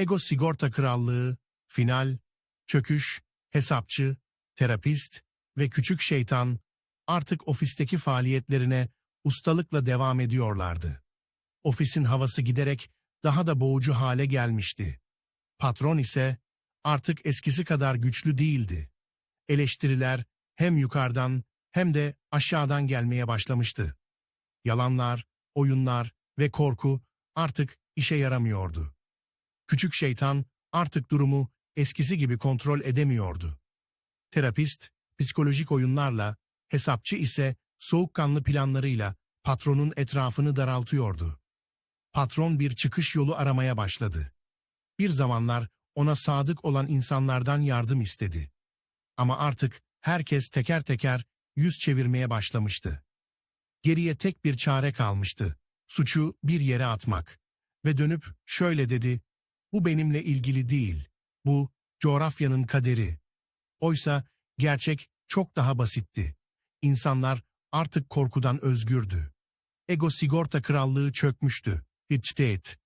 Ego Sigorta Krallığı, Final, Çöküş, Hesapçı, Terapist ve Küçük Şeytan artık ofisteki faaliyetlerine ustalıkla devam ediyorlardı. Ofisin havası giderek daha da boğucu hale gelmişti. Patron ise artık eskisi kadar güçlü değildi. Eleştiriler hem yukarıdan hem de aşağıdan gelmeye başlamıştı. Yalanlar, oyunlar ve korku artık işe yaramıyordu. Küçük şeytan artık durumu eskisi gibi kontrol edemiyordu. Terapist, psikolojik oyunlarla, hesapçı ise soğukkanlı planlarıyla patronun etrafını daraltıyordu. Patron bir çıkış yolu aramaya başladı. Bir zamanlar ona sadık olan insanlardan yardım istedi. Ama artık herkes teker teker yüz çevirmeye başlamıştı. Geriye tek bir çare kalmıştı. Suçu bir yere atmak. Ve dönüp şöyle dedi, bu benimle ilgili değil, bu coğrafyanın kaderi. Oysa gerçek çok daha basitti. İnsanlar artık korkudan özgürdü. Ego sigorta krallığı çökmüştü. Hiç değil.